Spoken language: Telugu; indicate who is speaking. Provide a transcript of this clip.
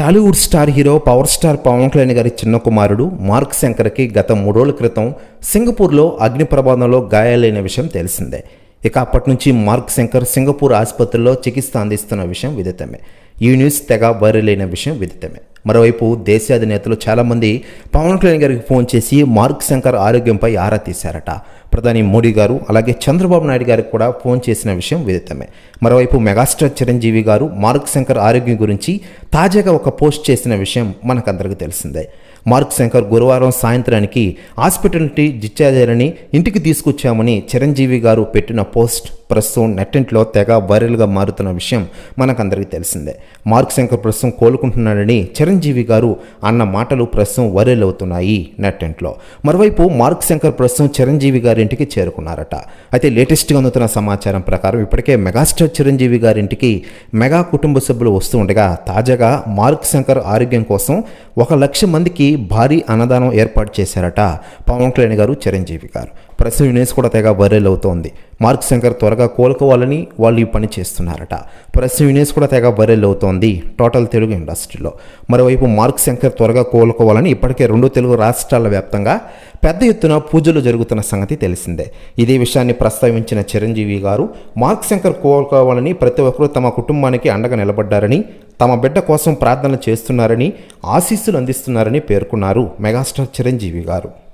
Speaker 1: Tollywood star hero power star Pawan Kalyan గారి చిన్న కుమారుడు మార్క్ శంకర్కి గత మూడోళ్ళ క్రితం సింగపూర్లో అగ్ని ప్రమాదంలో గాయాలైన విషయం తెలిసిందే. ఇక అప్పటి నుంచి మార్క్ శంకర్ సింగపూర్ ఆసుపత్రిలో చికిత్స అందిస్తున్న విషయం విదితమే. ఈ న్యూస్ తెగ వైరల్ అయిన విషయం విదితమే. మరోవైపు దేశాధినేతలు చాలామంది పవన్ కళ్యాణ్ గారికి ఫోన్ చేసి మార్క్ శంకర్ ఆరోగ్యంపై ఆరా తీశారట. ప్రధాని మోడీ గారు అలాగే చంద్రబాబు నాయుడు గారికి కూడా ఫోన్ చేసిన విషయం విదితమే. మరోవైపు మెగాస్టార్ చిరంజీవి గారు మార్క్ శంకర్ ఆరోగ్యం గురించి తాజాగా ఒక పోస్ట్ చేసిన విషయం మనకందరికీ తెలిసిందే. మార్క్ శంకర్ గురువారం సాయంత్రానికి హాస్పిటల్ నుండి డిశ్చార్జ్ ఇంటికి తీసుకొచ్చామని చిరంజీవి గారు పెట్టిన పోస్ట్ ప్రస్తుతం నెట్టింట్లో తెగ వైరల్గా మారుతున్న విషయం మనకందరికీ తెలిసిందే. మార్క్ శంకర్ ప్రస్తుతం కోలుకుంటున్నాడని చిరంజీవి గారు అన్న మాటలు ప్రస్తుతం వైరల్ అవుతున్నాయి నెట్టింట్లో. మరోవైపు మార్క్ శంకర్ ప్రస్తుతం చిరంజీవి గారి ఇంటికి చేరుకున్నారట. అయితే లేటెస్ట్గా అందుతున్న సమాచారం ప్రకారం ఇప్పటికే మెగాస్టార్ చిరంజీవి గారింటికి మెగా కుటుంబ సభ్యులు వస్తూ ఉండగా తాజాగా మార్క్ శంకర్ ఆరోగ్యం కోసం ఒక లక్ష మందికి భారీ అన్నదానం ఏర్పాటు చేశారట పవన్ కళ్యాణ్ గారు చిరంజీవి గారు. ప్రస్తుతం ఈ కూడా తెగ వైరల్ అవుతోంది. మార్క్ శంకర్ త్వరగా కోలుకోవాలని వాళ్ళు ఈ పని చేస్తున్నారట. ప్రస్తుతం ఈ కూడా తెగ వైరల్ అవుతోంది టోటల్ తెలుగు ఇండస్ట్రీలో. మరోవైపు మార్క్ శంకర్ త్వరగా కోలుకోవాలని ఇప్పటికే రెండు తెలుగు రాష్ట్రాల వ్యాప్తంగా పెద్ద ఎత్తున పూజలు జరుగుతున్న సంగతి తెలిసిందే. ఇదే విషయాన్ని ప్రస్తావించిన చిరంజీవి గారు మార్క్ శంకర్ కోలుకోవాలని ప్రతి ఒక్కరూ తమ కుటుంబానికి అండగా నిలబడ్డారని తమ బిడ్డ కోసం ప్రార్థనలు చేస్తున్నారని ఆశీస్సులు అందిస్తున్నారని పేర్కొన్నారు మెగాస్టార్ చిరంజీవి గారు.